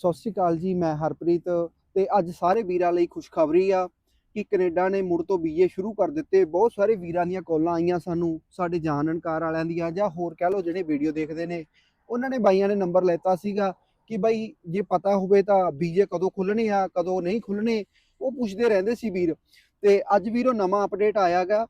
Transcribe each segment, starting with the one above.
ਸਤਿ ਸ਼੍ਰੀ ਅਕਾਲ ਜੀ, ਮੈਂ ਹਰਪ੍ਰੀਤ ਤੇ ਅੱਜ ਸਾਰੇ ਵੀਰਾਂ ਲਈ ਖੁਸ਼ਖਬਰੀ ਆ ਕਿ ਕੈਨੇਡਾ ਨੇ ਮੁੜ ਤੋਂ ਵੀਜ਼ੇ ਸ਼ੁਰੂ ਕਰ ਦਿੱਤੇ। ਬਹੁਤ ਸਾਰੇ ਵੀਰਾਂ ਦੀਆਂ ਕਾਲਾਂ ਆਈਆਂ ਸਾਨੂੰ, ਸਾਡੇ ਜਾਣਨਕਾਰ ਵਾਲਿਆਂ ਦੀਆਂ ਜਾਂ ਹੋਰ ਕਹਿ ਲਓ ਜਿਹੜੇ ਵੀਡੀਓ ਦੇਖਦੇ ਨੇ। ਉਹਨਾਂ ਨੇ ਬਾਈਆਂ ਨੇ ਨੰਬਰ ਲੈਤਾ ਸੀਗਾ ਕਿ ਬਾਈ ਜੇ ਪਤਾ ਹੋਵੇ ਤਾਂ ਬੀਜੇ ਕਦੋਂ ਖੁੱਲਣੇ ਆ, ਕਦੋਂ ਨਹੀਂ ਖੁੱਲਣੇ ਉਹ ਪੁੱਛਦੇ ਰਹਿੰਦੇ ਸੀ ਵੀਰ। ਤੇ ਅੱਜ ਵੀਰੋ ਨਵਾਂ ਅਪਡੇਟ ਆਇਆਗਾ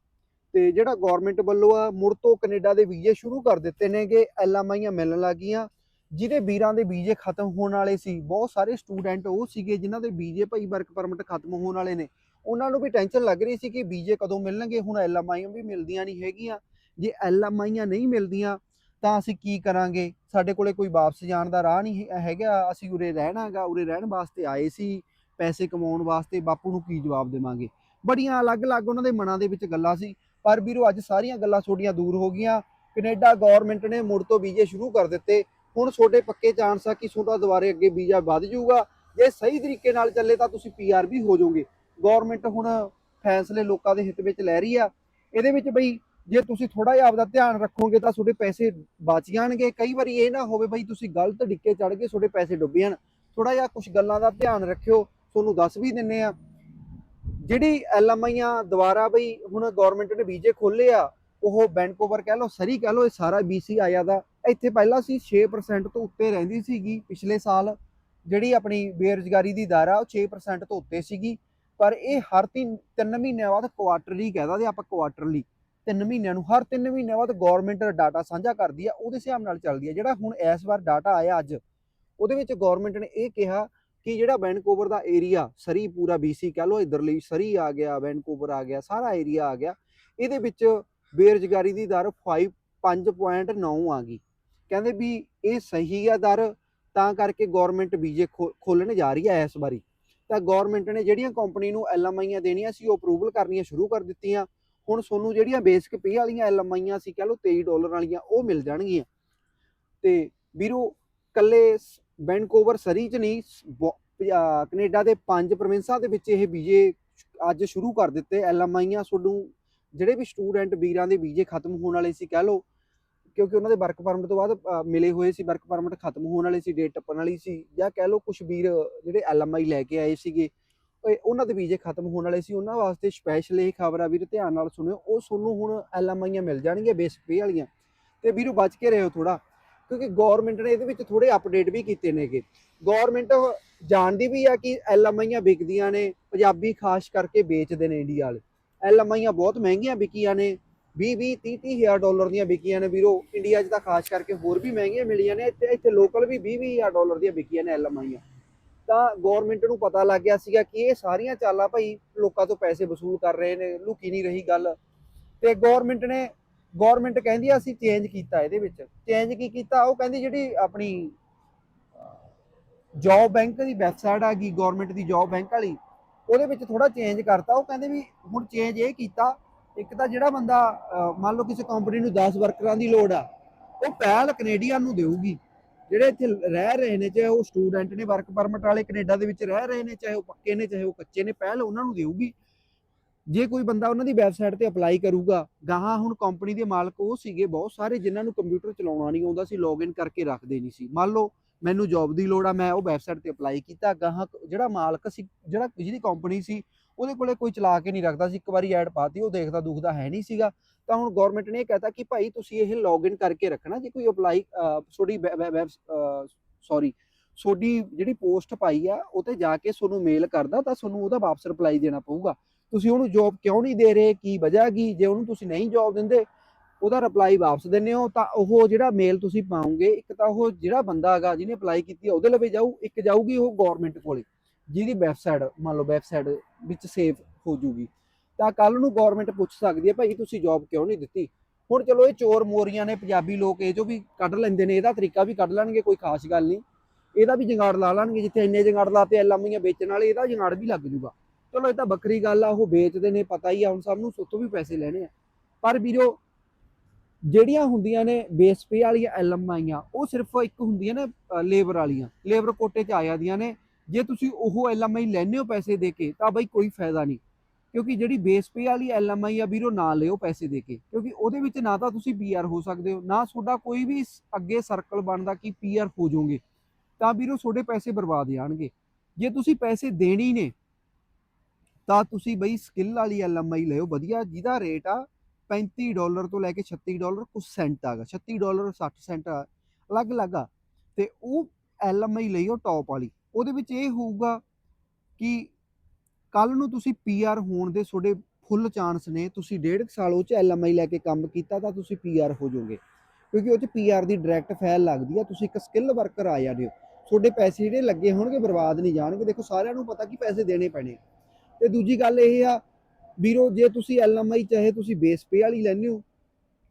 ਤੇ ਜਿਹੜਾ ਗਵਰਨਮੈਂਟ ਵੱਲੋਂ ਆ, ਮੁੜ ਤੋਂ ਕੈਨੇਡਾ ਦੇ ਵੀਜ਼ੇ ਸ਼ੁਰੂ ਕਰ ਦਿੱਤੇ ਨੇਗੇ ਐਲਐਮਆਈਆਂ ਮਿਲਣ ਲੱਗੀਆਂ। ਜਿਹਦੇ ਵੀਰਾਂ ਦੇ ਵੀਜ਼ੇ ਖਤਮ ਹੋਣ ਵਾਲੇ ਸੀ, ਬਹੁਤ ਸਾਰੇ ਸਟੂਡੈਂਟ ਉਹ ਸੀਗੇ ਜਿਨ੍ਹਾਂ ਦੇ ਵੀਜ਼ੇ ਭਾਈ ਵਰਕ ਪਰਮਿਟ ਖਤਮ ਹੋਣ ਵਾਲੇ ਨੇ। ਉਹਨਾਂ ਨੂੰ ਵੀ ਟੈਨਸ਼ਨ ਲੱਗ ਰਹੀ ਸੀ ਕਿ ਵੀਜ਼ੇ ਕਦੋਂ ਮਿਲਣਗੇ, ਹੁਣ ਐਲਐਮਆਈਆਂ ਵੀ ਮਿਲਦੀਆਂ ਨਹੀਂ ਹੈਗੀਆਂ। ਜੇ ਐਲਐਮਆਈਆਂ ਨਹੀਂ ਮਿਲਦੀਆਂ, ਤਾਂ ਅਸੀਂ ਕੀ ਕਰਾਂਗੇ? ਸਾਡੇ ਕੋਲੇ ਕੋਈ ਵਾਪਸ ਜਾਣ ਦਾ ਰਾਹ ਨਹੀਂ ਹੈ- ਹੈਗਾ। ਅਸੀਂ ਉਰੇ ਰਹਿਣਾਗਾ ਉਰੇ ਰਹਿਣ ਵਾਸਤੇ ਆਏ ਸੀ। ਪੈਸੇ ਕਮਾਉਣ ਵਾਸਤੇ ਬਾਪੂ ਨੂੰ ਕੀ ਜਵਾਬ ਦੇਵਾਂਗੇ? ਬੜੀਆਂ ਅਲੱਗ-ਅਲੱਗ ਉਹਨਾਂ ਦੇ ਮਨਾਂ ਦੇ ਵਿੱਚ ਗੱਲਾਂ ਸੀ। ਪਰ ਵੀਰੋ, ਅੱਜ ਸਾਰੀਆਂ ਗੱਲਾਂ ਤੁਹਾਡੀਆਂ ਦੂਰ ਹੋ ਗਈਆਂ। ਕੈਨੇਡਾ ਗਵਰਨਮੈਂਟ ਨੇ ਮੁੜ ਤੋਂ ਵੀਜ਼ੇ ਸ਼ੁਰੂ ਕਰ ਦਿੱਤੇ। ਹੁਣ ਤੁਹਾਡੇ ਪੱਕੇ ਚਾਂਸ ਆ ਕਿ ਤੁਹਾਡਾ ਦੁਬਾਰੇ ਅੱਗੇ ਵੀਜ਼ਾ ਵੱਧ ਜਾਊਗਾ। ਜੇ ਸਹੀ ਤਰੀਕੇ ਨਾਲ ਚੱਲੇ ਤਾਂ ਤੁਸੀਂ ਪੀਆਰ ਵੀ ਹੋ ਜਾਓਗੇ। ਗਵਰਨਮੈਂਟ ਹੁਣ ਫੈਸਲੇ ਲੋਕਾਂ ਦੇ ਹਿੱਤ ਵਿੱਚ ਲੈ ਰਹੀ ਆ। ਇਹਦੇ ਵਿੱਚ ਬਈ ਜੇ ਤੁਸੀਂ ਥੋੜਾ ਜਿਹਾ ਆਪਦਾ ਧਿਆਨ ਰੱਖੋਗੇ ਤਾਂ ਤੁਹਾਡੇ ਪੈਸੇ ਬਚ ਜਾਣਗੇ। ਕਈ ਵਾਰੀ ਇਹ ਨਾ ਹੋਵੇ ਬਈ ਤੁਸੀਂ ਗਲਤ ਡਿੱਕੇ ਚੜ ਕੇ ਤੁਹਾਡੇ ਪੈਸੇ ਡੁੱਬ ਜਾਣ। ਥੋੜਾ ਜਿਹਾ ਕੁਝ ਗੱਲਾਂ ਦਾ ਧਿਆਨ ਰੱਖਿਓ, ਤੁਹਾਨੂੰ ਦੱਸ ਵੀ ਦਿੰਨੇ ਆ। ਜਿਹੜੀ ਐਲਐਮਆਈਆਂ ਦੁਆਰਾ ਬਈ ਹੁਣ ਗਵਰਨਮੈਂਟ ਨੇ ਵੀਜ਼ੇ ਖੋਲੇ ਆ, ਉਹ ਵੈਨਕੂਵਰ ਕਹਿ ਲਓ, ਸਰੀ ਕਹਿ ਲਓ, ਇਹ ਸਾਰਾ ਬੀਸੀ ਆਇਆ ਦਾ ਇੱਥੇ ਪਹਿਲਾਂ ਸੀ 6% ਤੋਂ ਉੱਤੇ ਰਹਿੰਦੀ ਸੀਗੀ ਪਿਛਲੇ ਸਾਲ। ਜਿਹੜੀ ਆਪਣੀ ਬੇਰੁਜ਼ਗਾਰੀ ਦੀ ਦਰ ਆ, ਉਹ 6% ਤੋਂ ਉੱਤੇ ਸੀਗੀ। ਪਰ ਇਹ ਹਰ ਤਿੰਨ ਤਿੰਨ ਮਹੀਨਿਆਂ ਬਾਅਦ ਕੁਆਟਰਲੀ ਕਹਿ ਦਿੰਦੇ ਆਪਾਂ ਕੁਆਟਰਲੀ ਤਿੰਨ ਮਹੀਨਿਆਂ ਨੂੰ, ਹਰ ਤਿੰਨ ਮਹੀਨਿਆਂ ਬਾਅਦ ਗਵਰਨਮੈਂਟ ਡਾਟਾ ਸਾਂਝਾ ਕਰਦੀ ਆ, ਉਹਦੇ ਹਿਸਾਬ ਨਾਲ ਚੱਲਦੀ ਆ। ਜਿਹੜਾ ਹੁਣ ਇਸ ਵਾਰ ਡਾਟਾ ਆਇਆ ਅੱਜ, ਉਹਦੇ ਵਿੱਚ ਗਵਰਨਮੈਂਟ ਨੇ ਇਹ ਕਿਹਾ ਕਿ ਜਿਹੜਾ ਵੈਨਕੂਵਰ ਦਾ ਏਰੀਆ ਸਰੀ ਪੂਰਾ BC ਕਹਿ ਲਓ, ਇਧਰਲੀ ਸਰੀ ਆ ਗਿਆ ਵੈਨਕੂਵਰ ਆ ਗਿਆ, ਸਾਰਾ ਏਰੀਆ ਆ ਗਿਆ। ਇਹਦੇ ਵਿੱਚ ਬੇਰੁਜ਼ਗਾਰੀ ਦੀ ਦਰ 5 5.9 ਆ ਗਈ। ਕਹਿੰਦੇ ਵੀ ਇਹ ਸਹੀ ਆ ਦਰ, ਤਾਂ ਕਰਕੇ ਗਵਰਨਮੈਂਟ ਵੀਜ਼ੇ ਖੋਲਣ ਜਾ ਰਹੀ ਹੈ ਇਸ ਵਾਰੀ। ਤਾਂ ਗਵਰਨਮੈਂਟ ਨੇ ਜਿਹੜੀਆਂ ਕੰਪਨੀ ਨੂੰ ਐਲਐਮਆਈਆਂ ਦੇਣੀਆਂ ਸੀ, ਉਹ ਅਪਰੂਵਲ ਕਰਨੀਆਂ ਸ਼ੁਰੂ ਕਰ ਦਿੱਤੀਆਂ। ਹੁਣ ਤੁਹਾਨੂੰ ਜਿਹੜੀਆਂ ਬੇਸਿਕ ਪੇ ਵਾਲੀਆਂ ਐਲਐਮਆਈਆਂ ਸੀ, ਕਹ ਲਓ 23 ਡਾਲਰ ਵਾਲੀਆਂ, ਉਹ ਮਿਲ ਜਾਣਗੀਆਂ। ਤੇ ਵੀਰੋ ਕੱਲੇ ਵੈਨਕੂਵਰ ਸਰੀ ਚ ਨਹੀਂ, ਸ- ਕੈਨੇਡਾ ਦੇ ਪੰਜ ਪ੍ਰੋਵਿੰਸਾਂ ਦੇ ਵਿੱਚ ਇਹ ਵੀਜ਼ੇ ਅੱਜ ਸ਼ੁਰੂ ਕਰ ਦਿੱਤੇ। ਐਲਐਮਆਈਆਂ ਤੁਹਾਨੂੰ ਜਿਹੜੇ ਵੀ ਸਟੂਡੈਂਟ ਵੀਰਾਂ ਦੇ ਵੀਜ਼ੇ ਖਤਮ ਹੋਣ ਵਾਲੇ ਸੀ, ਕਹਿ ਲਓ ਕਿਉਂਕਿ ਉਹਨਾਂ ਦੇ ਵਰਕ ਪਰਮਿਟ ਤੋਂ ਬਾਅਦ ਮਿਲੇ ਹੋਏ ਸੀ, ਵਰਕ ਪਰਮਿਟ ਖਤਮ ਹੋਣ ਵਾਲੇ ਸੀ ਡੇਟ ਟੱਪਣ ਵਾਲੀ ਸੀ, ਜਾਂ ਕਹਿ ਲਓ ਕੁਝ ਵੀਰ ਜਿਹੜੇ ਐਲਐਮਆਈ ਲੈ ਕੇ ਆਏ ਸੀਗੇ ਉਹਨਾਂ ਦੇ ਵੀਜ਼ੇ ਖਤਮ ਹੋਣ ਵਾਲੇ ਸੀ, ਉਹਨਾਂ ਵਾਸਤੇ ਸਪੈਸ਼ਲ ਇਹ ਖਬਰ ਆ ਵੀਰ, ਧਿਆਨ ਨਾਲ ਸੁਣਿਓ, ਉਹ ਤੁਹਾਨੂੰ ਹੁਣ ਐਲਐਮਆਈਆਂ ਮਿਲ ਜਾਣਗੀਆਂ ਬੇਸਿਕ ਪੇ ਵਾਲੀਆਂ। ਤੇ ਵੀਰੋ, ਬਚ ਕੇ ਰਹੋ ਥੋੜਾ ਕਿਉਂਕਿ ਗਵਰਨਮੈਂਟ ਨੇ ਇਹਦੇ ਵਿੱਚ ਥੋੜੇ ਅਪਡੇਟ ਵੀ ਕੀਤੇ ਨੇਗੇ। ਗਵਰਨਮੈਂਟ ਜਾਣਦੀ ਵੀ ਆ ਕਿ ਐਲਐਮਆਈਆਂ ਵਿਕਦੀਆਂ ਨੇ, ਪੰਜਾਬੀ ਖਾਸ ਕਰਕੇ ਵੇਚਦੇ ਨੇ ਇੰਡੀਆ ਵਾਲੇ। ਐਲਐਮਆਈਆਂ ਬਹੁਤ ਮਹਿੰਗੀਆਂ ਵਿਕੀਆਂ ਨੇ 20 20 30 30 ਹਜ਼ਾਰ ਡਾਲਰ ਦੀਆਂ ਵਿਕੀਆਂ ਨੇ ਵੀਰੋ। ਇੰਡੀਆ 'ਚ ਤਾਂ ਖਾਸ ਕਰਕੇ ਹੋਰ ਵੀ ਮਹਿੰਗੀਆਂ ਮਿਲੀਆਂ ਨੇ। ਇੱਥੇ ਇੱਥੇ ਲੋਕਲ ਵੀ 20 20 ਹਜ਼ਾਰ ਡਾਲਰ ਦੀਆਂ ਵਿਕੀਆਂ ਨੇ ਐਲਐਮਆਈਆਂ ਤਾਂ ਗਵਰਨਮੈਂਟ ਨੂੰ ਪਤਾ ਲੱਗ ਗਿਆ ਸੀਗਾ ਕਿ ਇਹ ਸਾਰੀਆਂ ਚਾਲਾਂ ਭਾਈ ਲੋਕਾਂ ਤੋਂ ਪੈਸੇ ਵਸੂਲ ਕਰ ਰਹੇ ਨੇ, ਲੁਕੀ ਨਹੀਂ ਰਹੀ ਗੱਲ। ਤੇ ਗਵਰਨਮੈਂਟ ਨੇ ਗਵਰਨਮੈਂਟ ਕਹਿੰਦੀ ਅਸੀਂ ਚੇਂਜ ਕੀਤਾ ਇਹਦੇ ਵਿੱਚ। ਚੇਂਜ ਕੀ ਕੀਤਾ? ਉਹ ਕਹਿੰਦੀ ਜਿਹੜੀ ਆਪਣੀ ਜੌਬ ਬੈਂਕ ਦੀ ਵੈਬਸਾਈਟ ਆ ਗਈ ਗਵਰਨਮੈਂਟ ਦੀ ਜੌਬ ਬੈਂਕ ਵਾਲੀ, ਉਹਦੇ ਵਿੱਚ ਥੋੜਾ ਚੇਂਜ ਕਰਤਾ। ਉਹ ਕਹਿੰਦੇ ਵੀ ਹੁਣ ਚੇਂਜ ਇਹ ਕੀਤਾ ਇੱਕ ਤਾਂ ਜਿਹੜਾ ਬੰਦਾ ਮੰਨ ਲਓ ਕਿਸੇ ਕੰਪਨੀ ਨੂੰ 10 ਵਰਕਰਾਂ ਦੀ ਲੋੜ ਆ, ਉਹ ਪਹਿਲ ਕੈਨੇਡੀਅਨ ਨੂੰ ਦੇਊਗੀ। ਜਿਹੜੇ ਇੱਥੇ ਰਹਿ ਰਹੇ ਨੇ, ਚਾਹੇ ਉਹ ਸਟੂਡੈਂਟ ਨੇ ਵਰਕ ਪਰਮਿਟ ਵਾਲੇ ਕੈਨੇਡਾ ਦੇ ਵਿੱਚ ਰਹਿ ਰਹੇ ਨੇ, ਚਾਹੇ ਉਹ ਪੱਕੇ ਨੇ, ਚਾਹੇ ਉਹ ਕੱਚੇ ਨੇ, ਪਹਿਲ ਉਹਨਾਂ ਨੂੰ ਦੇਊਗੀ। ਜੇ ਕੋਈ ਬੰਦਾ ਉਹਨਾਂ ਦੀ ਵੈਬਸਾਈਟ ਤੇ ਅਪਲਾਈ ਕਰੂਗਾ, ਗਾਹਾਂ ਹੁਣ ਕੰਪਨੀ ਦੇ ਮਾਲਕ ਉਹ ਸੀਗੇ ਬਹੁਤ ਸਾਰੇ ਜਿਨ੍ਹਾਂ ਨੂੰ ਕੰਪਿਊਟਰ ਚਲਾਉਣਾ ਨਹੀਂ ਆਉਂਦਾ ਸੀ ਲੌਗਇਨ ਕਰਕੇ ਰੱਖਦੇ ਨਹੀਂ ਸੀ। ਮੰਨ ਲਓ ਮੈਨੂੰ ਜੌਬ ਦੀ ਲੋੜ ਆ, ਮੈਂ ਉਹ ਵੈਬਸਾਈਟ ਤੇ ਅਪਲਾਈ ਕੀਤਾ, ਗਾਹਾਂ ਜਿਹੜਾ ਮਾਲਕ ਸੀ, ਜਿਹੜਾ ਜਿਹਦੀ ਕੰਪਨੀ ਸੀ ਉਹਦੇ ਕੋਲੇ ਕੋਈ ਚਲਾ ਕੇ ਨਹੀਂ ਰੱਖਦਾ ਸੀ, ਇੱਕ ਵਾਰੀ ਐਡ ਪਾਤੀ, ਉਹ ਦੇਖਦਾ ਦੁਖਦਾ ਹੈ ਨਹੀਂ ਸੀਗਾ। ਤਾਂ ਹੁਣ ਗਵਰਨਮੈਂਟ ਨੇ ਇਹ ਕਹਿਤਾ ਕਿ ਭਾਈ ਤੁਸੀਂ ਇਹ ਲੌਗਇਨ ਕਰਕੇ ਰੱਖਣਾ, ਜੇ ਕੋਈ ਅਪਲਾਈ ਤੁਹਾਡੀ ਵੈਬ ਸੌਰੀ ਤੁਹਾਡੀ ਜਿਹੜੀ ਪੋਸਟ ਪਾਈ ਆ, ਉਹ ਤੇ ਜਾ ਕੇ ਤੁਹਾਨੂੰ ਮੇਲ ਕਰਦਾ, ਤਾਂ ਤੁਹਾਨੂੰ ਉਹਦਾ ਵਾਪਸ ਰਿਪਲਾਈ ਦੇਣਾ ਪਊਗਾ। ਤੁਸੀਂ ਉਹਨੂੰ ਜੌਬ ਕਿਉਂ ਨਹੀਂ ਦੇ ਰਹੇ, ਕੀ ਵਜ੍ਹਾ ਕੀ, ਜੇ ਉਹਨੂੰ ਤੁਸੀਂ ਨਹੀਂ ਜੌਬ ਦਿੰਦੇ, ਉਹਦਾ ਰਿਪਲਾਈ ਵਾਪਸ ਦਿੰਦੇ ਹੋ, ਤਾਂ ਉਹ ਜਿਹੜਾ ਮੇਲ ਤੁਸੀਂ ਪਾਉਂਗੇ, ਇੱਕ ਤਾਂ ਉਹ ਜਿਹੜਾ ਬੰਦਾ ਹੈਗਾ ਜਿਹਨੇ ਅਪਲਾਈ ਕੀਤੀ ਉਹਦੇ ਲਵੇ ਜਾਊ, ਇੱਕ ਜਾਊਗੀ ਉਹ ਗਵਰਨਮੈਂਟ ਕੋਲੇ। ਜਿਹਦੀ ਵੈਬਸਾਈਟ ਮੰਨ ਲਓ ਵੈਬਸਾਈਟ ਵਿੱਚ ਸੇਵ ਹੋ ਜੂਗੀ। ਤਾਂ ਕੱਲ ਨੂੰ ਗਵਰਨਮੈਂਟ ਪੁੱਛ ਸਕਦੀ ਹੈ, ਭਾਈ ਤੁਸੀਂ ਜੌਬ ਕਿਉਂ ਨਹੀਂ ਦਿੱਤੀ? ਹੁਣ ਚਲੋ ਇਹ ਚੋਰ ਮੋਰੀਆਂ ਨੇ, ਪੰਜਾਬੀ ਲੋਕ ਇਹ ਜੋ ਵੀ ਕੱਢ ਲੈਂਦੇ ਨੇ, ਇਹਦਾ ਤਰੀਕਾ ਵੀ ਕੱਢ ਲੈਣਗੇ, ਕੋਈ ਖਾਸ ਗੱਲ ਨਹੀਂ। ਇਹਦਾ ਵੀ ਜੰਗਾੜ ਲਾ ਲੈਣਗੇ, ਜਿੱਥੇ ਇੰਨੇ ਜੰਗਾੜ ਲਾਤੇ ਐਲਾਮੀਆਂ ਵੇਚਣ ਵਾਲੇ, ਇਹਦਾ ਜੰਗਾੜ ਵੀ ਲੱਗ ਜੂਗਾ। ਚਲੋ ਇਹ ਤਾਂ ਵੱਖਰੀ ਗੱਲ ਆ, ਉਹ ਵੇਚਦੇ ਨੇ, ਪਤਾ ਹੀ ਆ, ਹੁਣ ਸਭ ਨੂੰ ਸੁੱਤੋਂ ਵੀ ਪੈਸੇ ਲੈਣੇ ਆ। ਪਰ ਵੀਰੋ, ਜਿਹੜੀਆਂ ਹੁੰਦੀਆਂ ਨੇ ਬੇਸ ਪੇ ਵਾਲੀਆਂ ਐਲਮ ਆਈਆਂ ਉਹ ਸਿਰਫ ਇੱਕ ਹੁੰਦੀਆਂ ਨੇ ਲੇਬਰ ਵਾਲੀਆਂ। ਲੇਬਰ ਕੋਟੇ 'ਚ ਆ ਜਾਂਦੀਆਂ ਨੇ ਜੇ ਤੁਸੀਂ ਉਹ ਐਲਐਮ ਆਈ ਲੈਣੇ ਹੋ ਪੈਸੇ ਦੇ ਕੇ, ਤਾਂ ਬਈ ਕੋਈ ਫਾਇਦਾ ਨਹੀਂ। ਕਿਉਂਕਿ ਜਿਹੜੀ ਬੇਸ ਪੇ ਵਾਲੀ ਐਲਐਮ ਆਈ ਆ ਵੀਰੋ, ਨਾ ਲਿਓ ਪੈਸੇ ਦੇ ਕੇ। ਕਿਉਂਕਿ ਉਹਦੇ ਵਿੱਚ ਨਾ ਤਾਂ ਤੁਸੀਂ ਪੀਆਰ ਹੋ ਸਕਦੇ ਹੋ, ਨਾ ਤੁਹਾਡਾ ਕੋਈ ਵੀ ਅੱਗੇ ਸਰਕਲ ਬਣਦਾ ਕਿ ਪੀਆਰ ਹੋ ਜਾਓਗੇ। ਤਾਂ ਵੀਰੋ, ਤੁਹਾਡੇ ਪੈਸੇ ਬਰਬਾਦ ਜਾਣਗੇ। ਜੇ ਤੁਸੀਂ ਪੈਸੇ ਦੇਣੇ ਹੀ ਨੇ, ਤਾਂ ਤੁਸੀਂ ਬਈ ਸਕਿੱਲ ਵਾਲੀ ਐਲਐਮਆਈ ਲਿਓ, ਵਧੀਆ। ਜਿਹਦਾ ਰੇਟ ਆ 35 ਡਾਲਰ ਤੋਂ ਲੈ ਕੇ 36 ਡਾਲਰ ਕੁਝ ਸੈਂਟ ਆਗਾ। 36 ਡਾਲਰ 60 ਸੈਂਟ ਆ, ਅਲੱਗ-ਅਲੱਗ ਆ। ਤੇ ਉਹ ਐਲਐਮਆਈ ਲਈਓ ਟੌਪ ਵਾਲੀ। ਉਹਦੇ ਵਿੱਚ ਇਹ ਹੋਊਗਾ ਕਿ ਕੱਲ ਨੂੰ ਤੁਸੀਂ ਪੀਆਰ ਹੋਣ ਦੇ ਤੁਹਾਡੇ ਫੁੱਲ ਚਾਂਸ ਨੇ, ਤੁਸੀਂ ਡੇਢ ਕੁ ਸਾਲ ਉਹ ਚ ਐਲਐਮਆਈ ਲੈ ਕੇ ਕੰਮ ਕੀਤਾ ਤਾਂ ਤੁਸੀਂ ਪੀਆਰ ਹੋ ਜਾਓਗੇ। ਕਿਉਂਕਿ ਉਹ ਚ ਪੀਆਰ ਦੀ ਡਾਇਰੈਕਟ ਫਾਈਲ ਲੱਗਦੀ ਆ, ਤੁਸੀਂ ਇੱਕ ਸਕਿੱਲ ਵਰਕਰ ਆ ਜਾਂਦੇ ਹੋ। ਤੁਹਾਡੇ ਪੈਸੇ ਜਿਹੜੇ ਲੱਗੇ ਹੋਣਗੇ ਬਰਬਾਦ ਨਹੀਂ ਜਾਣਗੇ। ਦੇਖੋ ਸਾਰਿਆਂ ਨੂੰ ਪਤਾ ਕਿ ਪੈਸੇ ਦੇਣੇ ਪੈਣੇ ਆ। ਤੇ ਦੂਜੀ ਗੱਲ ਇਹ ਆ, ਵੀਰੋ, ਜੇ ਤੁਸੀਂ ਐਲਐਮਆਈ ਚਾਹੇ ਤੁਸੀਂ ਬੇਸ ਪੇ ਵਾਲੀ ਲੈਂਦੇ ਹੋ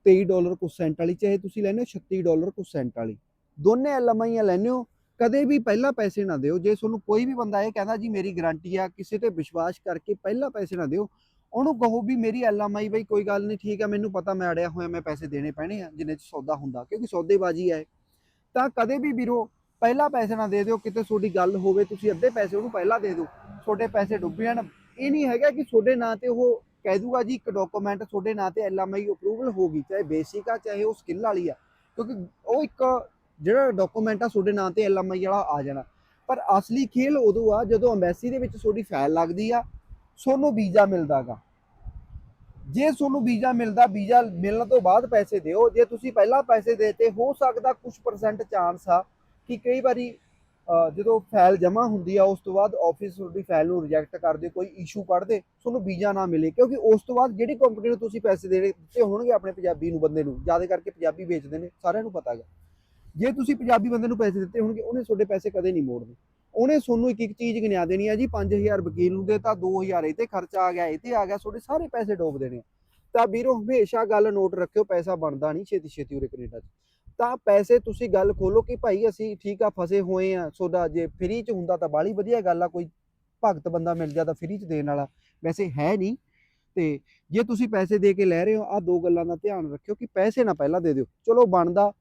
23 ਡਾਲਰ ਕੁ ਸੈਂਟ ਵਾਲੀ, ਚਾਹੇ ਤੁਸੀਂ ਲੈਂਦੇ ਹੋ 36 ਡਾਲਰ ਕੁ ਸੈਂਟ ਵਾਲੀ। ਦੋਨੇ ਐਲਐਮਆਈਆਂ ਲੈਂਦੇ ਹੋ ਕਦੇ ਵੀ ਪਹਿਲਾਂ ਪੈਸੇ ਨਾ ਦਿਓ। ਜੇ ਤੁਹਾਨੂੰ ਕੋਈ ਵੀ ਬੰਦਾ ਇਹ ਕਹਿੰਦਾ, ਜੀ, ਮੇਰੀ ਗਾਰੰਟੀ ਆ, ਕਿਸੇ ਤੇ ਵਿਸ਼ਵਾਸ ਕਰਕੇ ਪਹਿਲਾਂ ਪੈਸੇ ਨਾ ਦਿਓ। ਉਹਨੂੰ ਕਹੋ ਵੀ ਮੇਰੀ ਐਲਐਮਆਈ ਬਈ, ਕੋਈ ਗੱਲ ਨਹੀਂ, ਠੀਕ ਆ, ਮੈਨੂੰ ਪਤਾ ਮੈਂ ਅੜਿਆ ਹੋਇਆ, ਮੈਂ ਪੈਸੇ ਦੇਣੇ ਪੈਣੇ ਆ, ਜਿੰਨੇ ਚ ਸੌਦਾ ਹੁੰਦਾ, ਕਿਉਂਕਿ ਸੌਦੇਬਾਜ਼ੀ ਹੈ ਤਾਂ ਕਦੇ ਵੀ ਵੀਰੋ, ਪਹਿਲਾਂ ਪੈਸੇ ਨਾ ਦੇ ਦਿਓ, ਕਿਤੇ ਤੁਹਾਡੀ ਗੱਲ ਹੋਵੇ, ਤੁਸੀਂ ਅੱਧੇ ਪੈਸੇ ਉਹਨੂੰ ਪਹਿਲਾਂ ਦੇ ਦਿਓ, ਤੁਹਾਡੇ ਪੈਸੇ ਡੁੱਬ ਜਾਣ। ਇਹ ਨਹੀਂ ਹੈਗਾ ਕਿ ਤੁਹਾਡੇ ਨਾਂ ਤੇ ਉਹ ਕਹਿ ਦੂਗਾ, ਜੀ, ਇੱਕ ਡਾਕੂਮੈਂਟ ਤੁਹਾਡੇ ਨਾਂ ਤੇ ਐਲਐਮਆਈ ਅਪਰੂਵਲ ਹੋ ਗਈ, ਚਾਹੇ ਬੇਸਿਕ ਆ, ਚਾਹੇ ਉਹ ਸਕਿੱਲ ਵਾਲੀ ਆ। ਕਿਉਂਕਿ ਉਹ ਇੱਕ ਜਿਹੜਾ ਡਾਕੂਮੈਂਟ ਆ, ਤੁਹਾਡੇ ਨਾਂ ਤੇ ਐਲਐਮਆਈ ਵਾਲਾ ਆ ਜਾਣਾ। ਪਰ ਅਸਲੀ ਖੇਲ ਉਦੋਂ ਆ ਜਦੋਂ ਐਮਬੈਸੀ ਦੇ ਵਿੱਚ ਤੁਹਾਡੀ ਫਾਈਲ ਲੱਗਦੀ ਆ, ਤੁਹਾਨੂੰ ਵੀਜ਼ਾ ਮਿਲਦਾਗਾ। ਜੇ ਤੁਹਾਨੂੰ ਵੀਜ਼ਾ ਮਿਲਦਾ, ਵੀਜ਼ਾ ਮਿਲਣ ਤੋਂ ਬਾਅਦ ਪੈਸੇ ਦਿਓ। ਜੇ ਤੁਸੀਂ ਪਹਿਲਾਂ ਪੈਸੇ ਦੇਤੇ, ਹੋ ਸਕਦਾ ਕੁਝ ਪਰਸੈਂਟ ਚਾਂਸ ਆ ਕਿ ਕਈ ਵਾਰੀ ਜਦੋਂ ਫਾਈਲ ਜਮ੍ਹਾਂ ਹੁੰਦੀ ਆ, ਉਸ ਤੋਂ ਬਾਅਦ ਆਫਿਸ ਤੁਹਾਡੀ ਫਾਈਲ ਨੂੰ ਰਿਜੈਕਟ ਕਰ ਦੇ, ਕੋਈ ਇਸ਼ੂ ਕੱਢ ਦੇ, ਤੁਹਾਨੂੰ ਵੀਜ਼ਾ ਨਾ ਮਿਲੇ। ਕਿਉਂਕਿ ਉਸ ਤੋਂ ਬਾਅਦ ਜਿਹੜੀ ਕੰਪਨੀ ਨੂੰ ਤੁਸੀਂ ਪੈਸੇ ਦੇਣੇ ਦਿੱਤੇ ਹੋਣਗੇ ਆਪਣੇ ਪੰਜਾਬੀ ਨੂੰ, ਬੰਦੇ ਨੂੰ, ਜ਼ਿਆਦਾ ਕਰਕੇ ਪੰਜਾਬੀ ਵੇਚਦੇ ਨੇ, ਸਾਰਿਆਂ ਨੂੰ ਪਤਾ ਹੈਗਾ। ਜੇ ਤੁਸੀਂ ਪੰਜਾਬੀ ਬੰਦੇ ਨੂੰ ਪੈਸੇ ਦਿੱਤੇ ਹੋਣਗੇ, ਉਹਨੇ ਤੁਹਾਡੇ ਪੈਸੇ ਕਦੇ ਨਹੀਂ ਮੋੜਦੇ ਉਹਨੇ ਤੁਹਾਨੂੰ ਇੱਕ ਇੱਕ ਚੀਜ਼ ਗਿਣਿਆ ਦੇਣੀ ਆ ਜੀ 5000 ਵਕੀਲ ਨੂੰ ਦੇਤਾ 2000 ਇਹ ਤੇ ਖਰਚਾ ਆ ਗਿਆ, ਇਹ ਤੇ ਆ ਗਿਆ, ਤੁਹਾਡੇ ਸਾਰੇ ਪੈਸੇ ਡੋਬ ਦੇਣੇ ਆ। ਤਾਂ ਵੀਰੋ, ਹਮੇਸ਼ਾ ਗੱਲ ਨੋਟ ਰੱਖਿਓ, ਪੈਸਾ ਬਣਦਾ ਨਹੀਂ ਛੇਤੀ ਛੇਤੀ ਉਰੇ ਕੈਨੇਡਾ 'ਚ। ਤਾਂ ਪੈਸੇ ਤੁਸੀਂ ਗੱਲ ਖੋਲੋ ਕਿ ਭਾਈ ਅਸੀਂ ਠੀਕ ਆ, ਫਸੇ ਹੋਏ ਆ, ਸੋਦਾ ਜੇ ਫ੍ਰੀ 'ਚ ਹੁੰਦਾ ਤਾਂ ਬਾਲੀ ਵਧੀਆ ਗੱਲ ਆ, ਕੋਈ ਭਗਤ ਬੰਦਾ ਮਿਲ ਜਾਂਦਾ ਫ੍ਰੀ 'ਚ ਦੇਣ ਵਾਲਾ, ਵੈਸੇ ਹੈ ਨਹੀਂ। ਤੇ ਜੇ ਤੁਸੀਂ ਪੈਸੇ ਦੇ ਕੇ ਲੈ ਰਹੇ ਹੋ ਆ ਦੋ ਗੱਲਾਂ ਦਾ ਧਿਆਨ ਰੱਖਿਓ ਕਿ ਪੈਸੇ ਨਾ ਪਹਿਲਾਂ ਦੇ ਦਿਓ। ਚਲੋ ਬਣਦਾ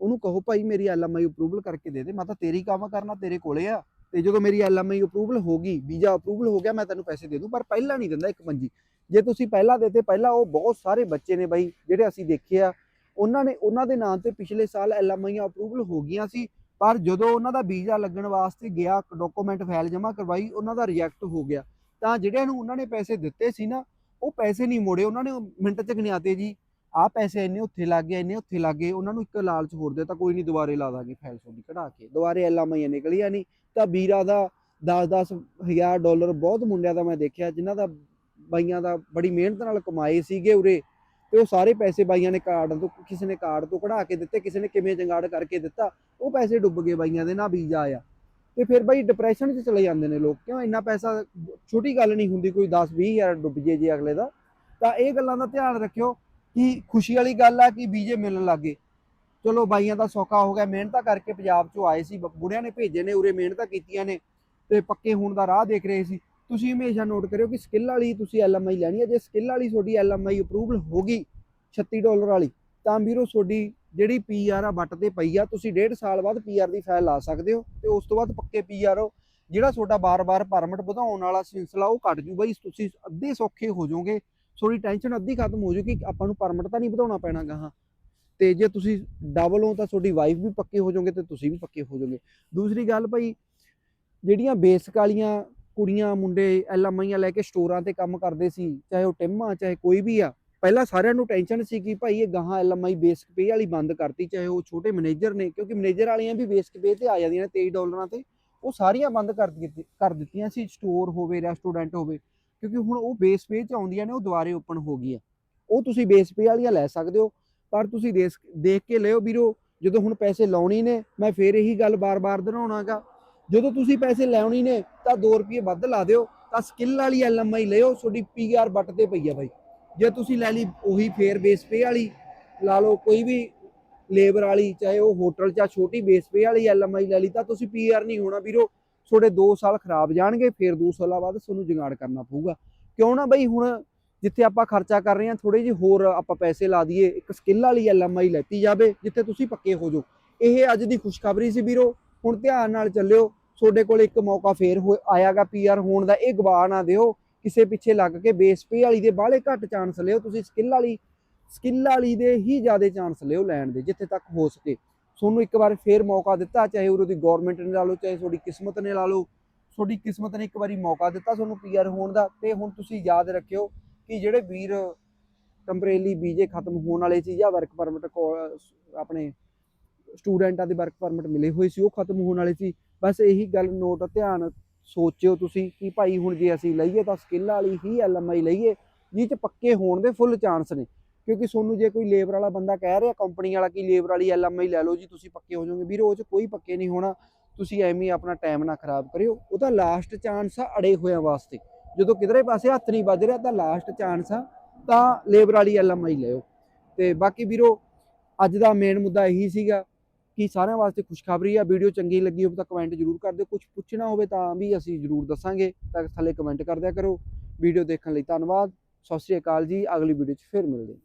ਉਹਨੂੰ ਕਹੋ ਭਾਈ ਮੇਰੀ ਐਲਐਮਆਈ ਅਪਰੂਵਲ ਕਰਕੇ ਦੇ ਦੇ, ਮੈਂ ਤਾਂ ਤੇਰੀ ਕੰਮ ਕਰਨਾ ਤੇਰੇ ਕੋਲੇ ਆ। ਤੇ ਜਦੋਂ ਮੇਰੀ ਐਲਐਮਆਈ ਅਪਰੂਵਲ ਹੋ ਗਈ, ਵੀਜ਼ਾ ਅਪਰੂਵਲ ਹੋ ਗਿਆ, ਮੈਂ ਤੈਨੂੰ ਪੈਸੇ ਦੇ ਦੂੰ, ਪਰ ਪਹਿਲਾਂ ਨਹੀਂ ਦਿੰਦਾ ਇੱਕ ਮੰਜੀ ਜੇ ਤੁਸੀਂ ਪਹਿਲਾਂ ਦੇਤੇ, ਪਹਿਲਾਂ ਉਹ ਬਹੁਤ ਸਾਰੇ ਬੱਚੇ ਨੇ ਬਾਈ, ਜਿਹੜੇ ਅਸੀਂ ਦੇਖੇ ਆ। ਉਹਨਾਂ ਨੇ, ਉਹਨਾਂ ਦੇ ਨਾਂ ਤੇ ਪਿਛਲੇ ਸਾਲ ਐਲਐਮਆਈ ਅਪਰੂਵਲ ਹੋ ਗਈਆਂ ਸੀ, ਪਰ ਜਦੋਂ ਉਹਨਾਂ ਦਾ ਵੀਜ਼ਾ ਲੱਗਣ ਵਾਸਤੇ ਗਿਆ ਡਾਕੂਮੈਂਟ ਫਾਈਲ ਜਮ੍ਹਾਂ ਕਰਵਾਈ, ਉਹਨਾਂ ਦਾ ਰਿਜੈਕਟ ਹੋ ਗਿਆ। ਤਾਂ ਜਿਹੜਿਆਂ ਨੂੰ ਉਹਨਾਂ ਨੇ ਪੈਸੇ ਦਿੱਤੇ ਸੀ ਨਾ, ਉਹ ਪੈਸੇ ਨਹੀਂ ਮੋੜੇ, ਉਹਨਾਂ ਨੇ ਉਹ ਮਿੰਟ ਚ ਗਿਣਾਤੇ ਜੀ। ਆਹ ਪੈਸੇ ਇੰਨੇ ਉੱਥੇ ਲੱਗ ਗਏ, ਇੰਨੇ ਉੱਥੇ ਲੱਗ ਗਏ, ਉਹਨਾਂ ਨੂੰ ਇੱਕ ਲਾਲਚ ਹੋਰ ਦੇ ਤਾਂ ਕੋਈ ਨਹੀਂ ਦੁਬਾਰੇ ਲਾ ਦਾਂਗੇ ਫਾਈਲ ਤੁਹਾਡੀ, ਕਢਾ ਕੇ। ਦੁਬਾਰੇ ਐਲਐਮਆਈ ਨਿਕਲੀਆਂ ਨਹੀਂ ਤਾਂ ਵੀਰਾ ਦਾ 10-10 ਹਜ਼ਾਰ ਡਾਲਰ ਬਹੁਤ ਮੁੰਡਿਆਂ ਦਾ ਮੈਂ ਦੇਖਿਆ, ਜਿਨ੍ਹਾਂ ਦਾ ਬਾਈਆਂ ਦਾ ਬੜੀ ਮਿਹਨਤ ਨਾਲ ਕਮਾਏ ਸੀਗੇ ਉਰੇ, ਤੇ ਉਹ ਸਾਰੇ ਪੈਸੇ ਬਾਈਆਂ ਨੇ ਕਾਰਡ ਤੋਂ, ਕਿਸੇ ਨੇ ਕਾਰਡ ਤੋਂ ਕਢਾ ਕੇ ਦਿੱਤੇ, ਕਿਸੇ ਨੇ ਕਿਵੇਂ ਜੰਗਾੜ ਕਰਕੇ ਦਿੱਤਾ, ਉਹ ਪੈਸੇ ਡੁੱਬ ਗਏ ਬਾਈਆਂ ਦੇ, ਨਾ ਵੀਜ਼ਾ ਆਇਆ। ਤੇ ਫਿਰ ਬਾਈ ਡਿਪਰੈਸ਼ਨ 'ਚ ਚਲੇ ਜਾਂਦੇ ਨੇ ਲੋਕ, ਕਿਉਂ ਇੰਨਾ ਪੈਸਾ, ਛੋਟੀ ਗੱਲ ਨਹੀਂ ਹੁੰਦੀ ਕੋਈ 10 20 ਹਜ਼ਾਰ ਡੁੱਬ ਜੇ ਜੇ ਅਗਲੇ ਦਾ। ਤਾਂ ਇਹ ਗੱਲਾਂ ਦਾ ਧਿਆਨ ਰੱਖਿਓ ਕਿ ਖੁਸ਼ੀ ਵਾਲੀ ਗੱਲ ਆ ਕਿ ਵੀਜ਼ੇ ਮਿਲਣ ਲੱਗੇ ਚਲੋ ਬਾਈਆਂ ਦਾ ਸੌਖਾ ਹੋ ਗਿਆ, ਮਿਹਨਤਾਂ ਕਰਕੇ ਪੰਜਾਬ 'ਚੋਂ ਆਏ ਸੀ ਬੁੜਿਆਂ ਨੇ ਭੇਜੇ ਨੇ, ਉਰੇ ਮਿਹਨਤਾਂ ਕੀਤੀਆਂ ਨੇ, ਤੇ ਪੱਕੇ ਹੋਣ ਦਾ ਰਾਹ ਦੇਖ ਰਹੇ ਸੀ। ਤੁਸੀਂ ਹਮੇਸ਼ਾ ਨੋਟ ਕਰਿਓ ਕਿ ਸਕਿੱਲ ਵਾਲੀ ਤੁਸੀਂ ਐਲਐਮਆਈ ਲੈਣੀ ਹੈ ਜੇ ਸਕਿੱਲ ਵਾਲੀ ਤੁਹਾਡੀ ਐਲਐਮਆਈ ਅਪਰੂਵਲ ਹੋ ਗਈ 36 ਡਾਲਰ ਵਾਲੀ, ਤਾਂ ਵੀਰੋ ਤੁਹਾਡੀ ਜਿਹੜੀ ਪੀਆਰ ਆ ਵੱਟ ਤੇ ਪਈ ਆ, ਤੁਸੀਂ ਡੇਢ ਸਾਲ ਬਾਅਦ ਪੀਆਰ ਦੀ ਫਾਈਲ ਲਾ ਸਕਦੇ ਹੋ, ਤੇ ਉਸ ਤੋਂ ਬਾਅਦ ਪੱਕੇ ਪੀਆਰ ਹੋ, ਜਿਹੜਾ ਤੁਹਾਡਾ ਬਾਰ-ਬਾਰ ਪਰਮਿਟ ਵਧਾਉਣ ਵਾਲਾ ਸਿਲਸਿਲਾ ਉਹ ਕੱਟ ਜੂ, ਬਈ ਤੁਸੀਂ ਅੱਧੇ ਸੌਖੇ ਹੋ ਜਾਓਗੇ। ਤੁਹਾਡੀ ਟੈਨਸ਼ਨ ਅੱਧੀ ਖਤਮ ਹੋ ਜੂਗੀ, ਆਪਾਂ ਨੂੰ ਪਰਮਿਟ ਤਾਂ ਨਹੀਂ ਵਧਾਉਣਾ ਪੈਣਾ ਗਾਹਾਂ। ਤੇ ਜੇ ਤੁਸੀਂ ਡਬਲ ਹੋ ਤਾਂ ਤੁਹਾਡੀ ਵਾਈਫ ਵੀ ਪੱਕੇ ਹੋ ਜਾਓਗੇ ਤੇ ਤੁਸੀਂ ਵੀ ਪੱਕੇ ਹੋ ਜਾਓਗੇ। ਦੂਸਰੀ ਗੱਲ ਭਾਈ, ਜਿਹੜੀਆਂ ਬੇਸਿਕ ਵਾਲੀਆਂ ਕੁੜੀਆਂ, ਮੁੰਡੇ ਐਲਐਮਆਈਆਂ ਲੈ ਕੇ ਸਟੋਰਾਂ ਤੇ ਕੰਮ ਕਰਦੇ ਸੀ, ਚਾਹੇ ਉਹ ਟਿੰਮਾ ਚਾਹੇ ਕੋਈ ਵੀ ਆ, ਪਹਿਲਾਂ ਸਾਰਿਆਂ ਨੂੰ ਟੈਨਸ਼ਨ ਸੀ ਕਿ ਭਾਈ ਇਹ ਗਾਹਾਂ ਐਲਐਮਆਈ ਬੇਸਿਕ ਪੇ ਵਾਲੀ ਬੰਦ ਕਰਤੀ, ਚਾਹੇ ਉਹ ਛੋਟੇ ਮੈਨੇਜਰ ਨੇ, ਕਿਉਂਕਿ ਮੈਨੇਜਰ ਵਾਲੀਆਂ ਵੀ ਬੇਸਿਕ ਪੇ ਤੇ ਆ ਜਾਂਦੀਆਂ ਨੇ 23 ਡਾਲਰਾਂ ਤੇ, ਉਹ ਸਾਰੀਆਂ ਬੰਦ ਕਰ ਦਿੱਤੀ ਕਰ ਦਿੱਤੀਆਂ ਸੀ ਸਟੋਰ ਹੋਵੇ ਰੈਸਟੋਰੈਂਟ ਹੋਵੇ। ਕਿਉਂਕਿ ਹੁਣ ਉਹ ਬੇਸ ਪੇ ਚ ਆਉਂਦੀਆਂ ਨੇ, ਉਹ ਦੁਬਾਰੇ ਓਪਨ ਹੋ ਗਈਆਂ। ਉਹ ਤੁਸੀਂ ਬੇਸ ਪੇ ਵਾਲੀਆਂ ਲੈ ਸਕਦੇ ਹੋ, ਪਰ ਤੁਸੀਂ ਦੇਸ, ਦੇਖ ਕੇ ਲਿਓ ਵੀਰੋ, ਜਦੋਂ ਹੁਣ ਪੈਸੇ ਲਾਉਣੀ ਨੇ, ਮੈਂ ਫੇਰ ਇਹੀ ਗੱਲ ਬਾਰ-ਬਾਰ ਦੁਹਰਾਉਣਾਗਾ। ਜਦੋਂ ਤੁਸੀਂ ਪੈਸੇ ਲੈਉਣੀ ਨੇ, ਤਾਂ 2 ਰੁਪਏ ਵੱਧ ਲਾ ਦਿਓ, ਤਾਂ ਸਕਿੱਲ ਵਾਲੀ ਐਲਐਮਆਈ ਲਿਓ, ਤੁਹਾਡੀ ਪੀਆਰ ਬੱਟ ਤੇ ਪਈ ਆ ਬਾਈ। ਜੇ ਤੁਸੀਂ ਲੈ ਲਈ ਉਹੀ ਫੇਰ ਬੇਸ ਪੇ ਵਾਲੀ, ਲਾ ਲਓ ਕੋਈ ਵੀ ਲੇਬਰ ਵਾਲੀ, ਚਾਹੇ ਉਹ ਹੋਟਲ ਜਾਂ ਛੋਟੀ ਬੇਸ ਪੇ ਵਾਲੀ ਐਲਐਮਆਈ ਲੈ ਲਈ, ਤਾਂ ਤੁਸੀਂ ਪੀਆਰ ਨਹੀਂ ਹੋਣਾ ਵੀਰੋ। ਤੁਹਾਡੇ 2 ਸਾਲ ਖਰਾਬ ਜਾਣਗੇ, ਫਿਰ 2 ਸਾਲਾਂ ਬਾਅਦ ਤੁਹਾਨੂੰ ਜਗਾੜ ਕਰਨਾ ਪਊਗਾ। ਕਿਉਂ ਨਾ ਬਈ ਹੁਣ ਜਿੱਥੇ ਆਪਾਂ ਖਰਚਾ ਕਰ ਰਹੇ ਹਾਂ ਥੋੜੇ ਜਿਹੇ ਹੋਰ ਆਪਾਂ ਪੈਸੇ ਲਾ ਦਈਏ, ਇੱਕ ਸਕਿੱਲ ਵਾਲੀ ਐਲਐਮਆਈ ਲੈਤੀ ਜਾਵੇ, ਜਿੱਥੇ ਤੁਸੀਂ ਪੱਕੇ ਹੋ ਜਾਓ। ਇਹ ਅੱਜ ਦੀ ਖੁਸ਼ਖਬਰੀ ਸੀ ਵੀਰੋ। ਹੁਣ ਧਿਆਨ ਨਾਲ ਚੱਲਿਓ, ਤੁਹਾਡੇ ਕੋਲ ਇੱਕ ਮੌਕਾ ਫੇਰ ਹੋ ਆਇਆਗਾ ਪੀਆਰ ਹੋਣ ਦਾ। ਇਹ ਗਵਾ ਨਾ ਦਿਓ, ਕਿਸੇ ਪਿੱਛੇ ਲੱਗ ਕੇ ਬੇਸ ਪੇ ਵਾਲੀ ਦੇ ਬਾਹਲੇ ਘੱਟ ਚਾਂਸ ਲਿਓ। ਤੁਸੀਂ ਸਕਿੱਲ ਵਾਲੀ ਸਕਿੱਲ ਵਾਲੀ ਦੇ ਹੀ ਜ਼ਿਆਦਾ ਚਾਂਸ ਲਿਓ ਲੈਣ ਦੇ, ਜਿੱਥੇ ਤੱਕ ਹੋ ਸਕੇ। ਤੁਹਾਨੂੰ ਇੱਕ ਵਾਰ ਫੇਰ ਮੌਕਾ ਦਿੱਤਾ, ਚਾਹੇ ਉਹਦੀ ਗਵਰਨਮੈਂਟ ਨੇ ਲਾ ਲਓ, ਚਾਹੇ ਤੁਹਾਡੀ ਕਿਸਮਤ ਨੇ ਲਾ ਲਓ, ਤੁਹਾਡੀ ਕਿਸਮਤ ਨੇ ਇੱਕ ਵਾਰੀ ਮੌਕਾ ਦਿੱਤਾ ਤੁਹਾਨੂੰ ਪੀਆਰ ਹੋਣ ਦਾ ਤੇ ਹੁਣ ਤੁਸੀਂ ਯਾਦ ਰੱਖਿਓ ਕਿ ਜਿਹੜੇ ਵੀਰ ਟੈਂਪਰੇਰੀ ਵੀਜ਼ੇ ਖਤਮ ਹੋਣ ਵਾਲੇ ਸੀ ਜਾਂ ਵਰਕ ਪਰਮਿਟ ਆਪਣੇ ਸਟੂਡੈਂਟਾਂ ਦੇ ਵਰਕ ਪਰਮਿਟ ਮਿਲੇ ਹੋਏ ਸੀ, ਉਹ ਖਤਮ ਹੋਣ ਵਾਲੇ ਸੀ। ਬਸ ਇਹੀ ਗੱਲ ਨੋਟ ਧਿਆਨ ਸੋਚਿਓ ਤੁਸੀਂ ਕਿ ਭਾਈ ਹੁਣ ਜੇ ਅਸੀਂ ਲਈਏ ਤਾਂ ਸਕਿੱਲ ਵਾਲੀ ਹੀ ਐਲਐਮਆਈ ਲਈਏ ਜਿਹ ਚ ਪੱਕੇ ਹੋਣ ਦੇ ਫੁੱਲ ਚਾਂਸ ਨੇ। ਕਿਉਂਕਿ ਤੁਹਾਨੂੰ ਜੇ ਕੋਈ ਲੇਬਰ ਵਾਲਾ ਬੰਦਾ ਕਹਿ ਰਿਹਾ ਕੰਪਨੀ ਵਾਲਾ ਕਿ ਲੇਬਰ ਵਾਲੀ ਐਲਐਮਆਈ ਲੈ ਲਓ ਜੀ, ਤੁਸੀਂ ਪੱਕੇ ਹੋ ਜਾਓਗੇ। ਵੀਰੋ, ਉਹ ਚ ਕੋਈ ਪੱਕੇ ਨਹੀਂ ਹੋਣਾ। ਤੁਸੀਂ ਐਵੇਂ ਆਪਣਾ ਟਾਈਮ ਨਾ ਖਰਾਬ ਕਰਿਓ। ਉਹ ਤਾਂ ਲਾਸਟ ਚਾਂਸ ਆ ਅੜੇ ਹੋਇਆਂ ਵਾਸਤੇ। ਜਦੋਂ ਕਿਧਰੇ ਪਾਸੇ ਹੱਥ ਨਹੀਂ ਵੱਜ ਰਿਹਾ ਤਾਂ ਲਾਸਟ ਚਾਂਸ ਆ, ਤਾਂ ਲੇਬਰ ਵਾਲੀ ਐਲਐਮਆਈ ਲਿਓ ਤੇ ਬਾਕੀ ਵੀਰੋ, ਅੱਜ ਦਾ ਮੇਨ ਮੁੱਦਾ ਇਹੀ ਸੀਗਾ ਕਿ ਸਾਰਿਆਂ ਵਾਸਤੇ ਖੁਸ਼ਖਬਰੀ ਆ। ਵੀਡੀਓ ਚੰਗੀ ਲੱਗੀ ਹੋਵੇ ਤਾਂ ਕਮੈਂਟ ਜ਼ਰੂਰ ਕਰ ਦਿਓ। ਕੁਝ ਪੁੱਛਣਾ ਹੋਵੇ ਤਾਂ ਵੀ ਅਸੀਂ ਜ਼ਰੂਰ ਦੱਸਾਂਗੇ। ਤਾਂ ਥੱਲੇ ਕਮੈਂਟ ਕਰ ਦਿਆ ਕਰੋ। ਵੀਡੀਓ ਦੇਖਣ ਲਈ ਧੰਨਵਾਦ। ਸਤਿ ਸ਼੍ਰੀ ਅਕਾਲ ਜੀ। ਅਗਲੀ ਵੀਡੀਓ 'ਚ ਫਿਰ ਮਿਲਦੇ ਹਾਂ।